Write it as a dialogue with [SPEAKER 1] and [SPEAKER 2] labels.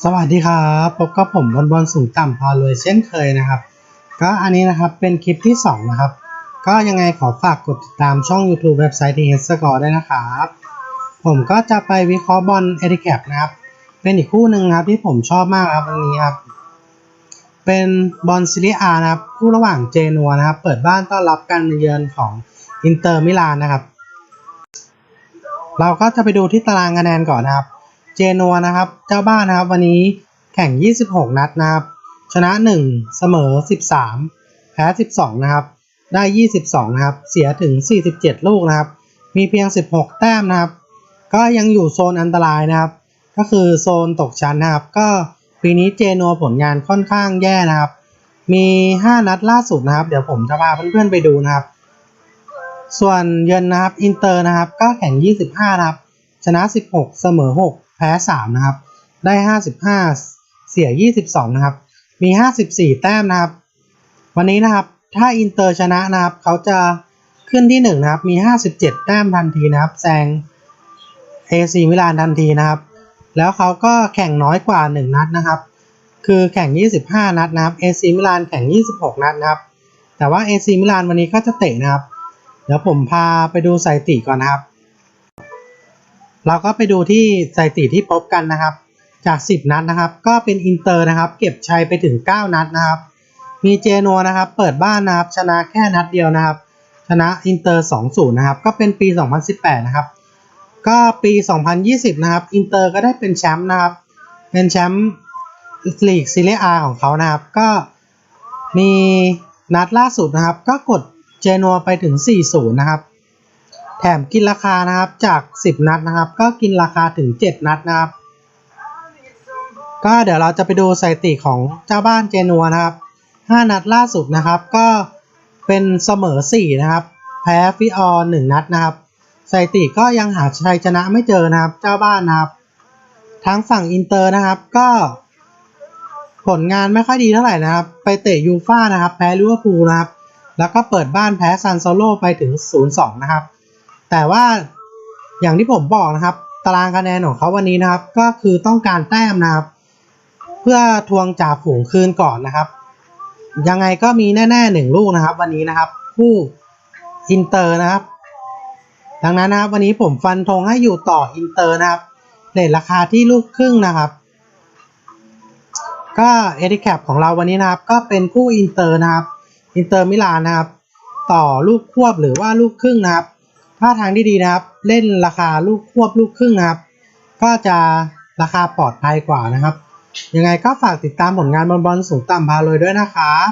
[SPEAKER 1] สวัสดีครับพบกับผมบอลบอลสูงต่ำพาเลยเช่นเคยนะครับ ก็อันนี้นะครับเป็นคลิปที่ 2 นะครับ ก็ยังไงขอฝากกดติดตามช่อง YouTube เว็บไซต์ทีเฮสกอร์ด้วยนะครับ ผมก็จะไปวิเคราะห์บอลเอ i ิแคปนะครับ เป็นอีกคู่หนึ่งครับที่ผมชอบมากครับวันนี้ครับ เป็นบอลซีเรียอานะครับ คู่ระหว่างเจนัวนะครับ เปิดบ้านต้อนรับการมาเยือนของอินเตอร์มิลานนะครับ เราก็จะไปดูที่ตารางคะแนนก่อนนะครับ เจนัวนะครับ เจ้าบ้านนะครับ วันนี้แข่ง 26 นัดนะครับ ชนะ 1 เสมอ 13 แพ้ 12 นะครับ ได้ 22 นะครับ เสียถึง 47 ลูกนะครับ มีเพียง 16 แต้มนะครับ ก็ยังอยู่โซนอันตรายนะครับ ก็คือโซนตกชั้นนะครับ ก็ปีนี้เจนัวผลงานค่อนข้างแย่นะครับ มี 5 นัดล่าสุดนะครับ เดี๋ยวผมจะพาเพื่อนๆไปดูนะครับ ส่วนเยือนนะครับ อินเตอร์นะครับ ก็แข่ง 25 นะครับ ชนะ 16 เสมอ 6 แพ้3นะครับ ได้55เสีย22นะครับ มี54แต้มนะครับ วันนี้นะครับ ถ้าอินเตอร์ชนะนะครับ เขาจะขึ้นที่1นะครับ มี57แต้มทันทีนะครับ แซง AC มิลานทันทีนะครับ แล้วเขาก็แข่งน้อยกว่า1นัดนะครับ คือแข่ง25นัดนะครับ AC มิลานแข่ง26นัดนะครับ แต่ว่า AC มิลานวันนี้ก็จะเตะนะครับ เดี๋ยวผมพาไปดูสถิติก่อนนะครับ เราก็ไปดูที่สถิติที่พบกันนะครับ จาก 10 นัดนะครับ ก็เป็นอินเตอร์นะครับ เก็บชัยไปถึง 9 นัดนะครับ มีเจนัวนะครับ เปิดบ้านนะครับ ชนะแค่นัดเดียวนะครับ ชนะอินเตอร์2-0นะครับ ก็เป็นปี 2018 นะครับ ก็ปี 2020 นะครับ อินเตอร์ก็ได้เป็นแชมป์นะครับ เป็นแชมป์ลีกซีเรียอาของเขานะครับ ก็มีนัดล่าสุดนะครับ ก็กดเจนัวไปถึง 4-0 นะครับ แถมกินราคานะครับจาก 10 นัดนะครับ ก็กินราคาถึง 7 นัดนะครับ ก็เดี๋ยวเราจะไปดูสถิติของเจ้าบ้านเจนัวนะครับ 5 นัดล่าสุดนะครับ ก็เป็นเสมอ 4 นะครับ แพ้ฟิออร์1นัดนะครับสถิติก็ยังหาชัยชนะไม่เจอนะครับ เจ้าบ้านนะครับทั้งฝั่งอินเตอร์นะครับก็ผลงานไม่ค่อยดีเท่าไหร่นะครับ ไปเตะยูฟ่านะครับ แพ้ลิเวอร์พูลนะครับ แล้วก็เปิดบ้านแพ้ซันโซโลไปถึง 0-2 นะครับ แต่ว่าอย่างที่ผมบอกนะครับ ตารางคะแนนของเขาวันนี้นะครับ ก็คือต้องการแต้มนะครับ เพื่อทวงจ่าฝูงคืนก่อนนะครับ ยังไงก็มีแน่ๆหนึ่งลูกนะครับ วันนี้นะครับ คู่อินเตอร์นะครับ ดังนั้นนะครับ วันนี้ผมฟันธงให้อยู่ต่ออินเตอร์นะครับเลทราคาที่ลูกครึ่งนะครับ ก็เอ i ิแคปของเราวันนี้นะครับ ก็เป็นคู่อินเตอร์นะครับอินเตอร์มิลานนะครับ ต่อลูกควบหรือว่าลูกครึ่งนะครับ ถ้าทางที่ดีนะครับ เล่นราคาลูกควบลูกครึ่งนะครับ ก็จะราคาปลอดภัยกว่านะครับ ยังไงก็ฝากติดตามผลงานบอลบอลสูงต่ำพาเลยด้วยนะครับ